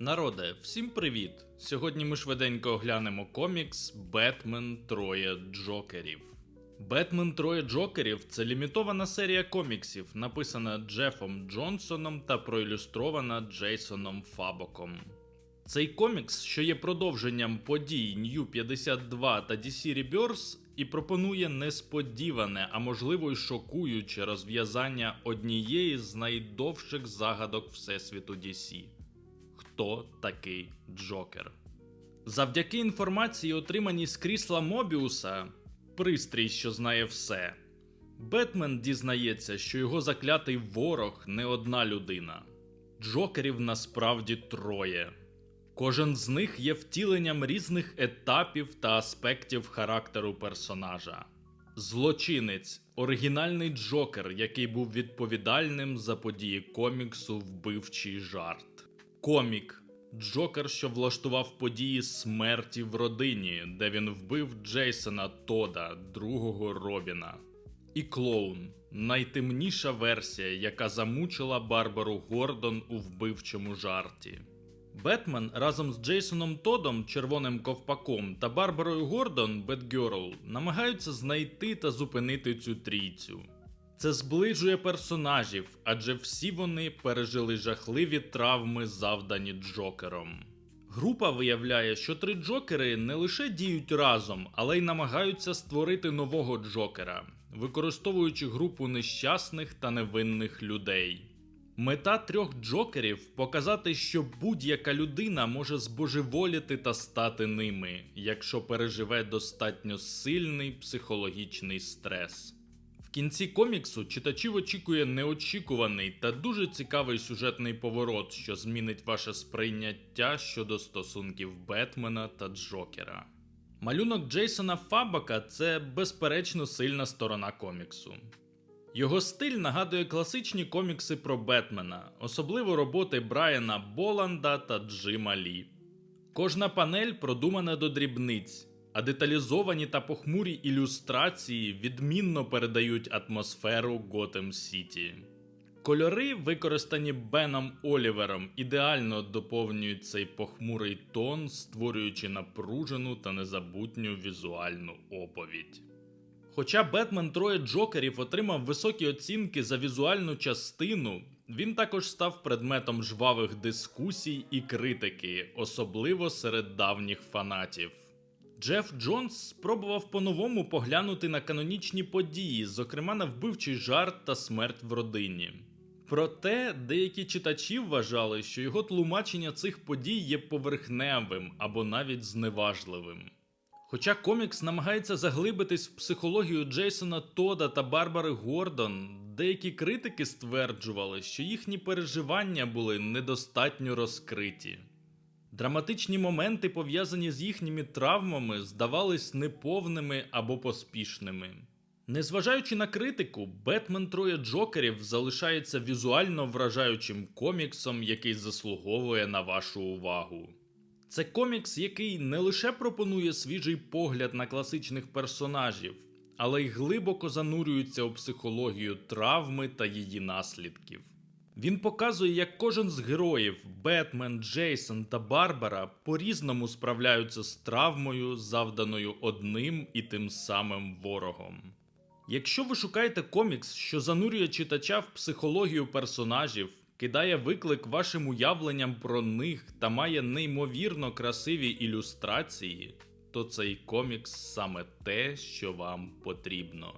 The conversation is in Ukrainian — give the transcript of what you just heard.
Народе, всім привіт! Сьогодні ми швиденько оглянемо комікс Бетмен Троє Джокерів. Бетмен Троє Джокерів це лімітована серія коміксів, написана Джефом Джонсоном та проілюстрована Джейсоном Фабоком. Цей комікс, що є продовженням подій New 52 та DC Rebirth, і пропонує несподіване, а можливо й шокуюче розв'язання однієї з найдовших загадок Всесвіту DC. Хто такий Джокер? Завдяки інформації, отриманій з крісла Мобіуса, пристрій, що знає все, Бетмен дізнається, що його заклятий ворог не одна людина. Джокерів насправді троє. Кожен з них є втіленням різних етапів та аспектів характеру персонажа. Злочинець оригінальний Джокер, який був відповідальним за події коміксу Вбивчий жарт. Комік Джокер, що влаштував події смерті в родині, де він вбив Джейсона Тода, другого Робіна. І клоун найтемніша версія, яка замучила Барбару Гордон у вбивчому жарті. Бетмен разом з Джейсоном Тодом, червоним ковпаком та Барбарою Гордон, Бетгерл, намагаються знайти та зупинити цю трійцю. Це зближує персонажів, адже всі вони пережили жахливі травми, завдані Джокером. Група виявляє, що три Джокери не лише діють разом, але й намагаються створити нового Джокера, використовуючи групу нещасних та невинних людей. Мета трьох джокерів показати, що будь-яка людина може збожеволіти та стати ними, якщо переживе достатньо сильний психологічний стрес. В кінці коміксу читачів очікує неочікуваний та дуже цікавий сюжетний поворот, що змінить ваше сприйняття щодо стосунків Бетмена та Джокера. Малюнок Джейсона Фабака це безперечно сильна сторона коміксу. Його стиль нагадує класичні комікси про Бетмена, особливо роботи Брайана Боланда та Джима Лі. Кожна панель продумана до дрібниць, а деталізовані та похмурі ілюстрації відмінно передають атмосферу Готем Сіті. Кольори, використані Беном Олівером, ідеально доповнюють цей похмурий тон, створюючи напружену та незабутню візуальну оповідь. Хоча Бетмен Троє Джокерів отримав високі оцінки за візуальну частину, він також став предметом жвавих дискусій і критики, особливо серед давніх фанатів. Джеф Джонс спробував по-новому поглянути на канонічні події, зокрема на вбивчий жарт та смерть в родині. Проте деякі читачі вважали, що його тлумачення цих подій є поверхневим або навіть зневажливим. Хоча комікс намагається заглибитись в психологію Джейсона Тода та Барбари Гордон, деякі критики стверджували, що їхні переживання були недостатньо розкриті. Драматичні моменти, пов'язані з їхніми травмами, здавались неповними або поспішними. Незважаючи на критику, Бетмен Троє Джокерів залишається візуально вражаючим коміксом, який заслуговує на вашу увагу. Це комікс, який не лише пропонує свіжий погляд на класичних персонажів, але й глибоко занурюється у психологію травми та її наслідків. Він показує, як кожен з героїв Бетмен, Джейсон та Барбара по-різному справляються з травмою, завданою одним і тим самим ворогом. Якщо ви шукаєте комікс, що занурює читача в психологію персонажів, кидає виклик вашим уявленням про них та має неймовірно красиві ілюстрації, то цей комікс саме те, що вам потрібно.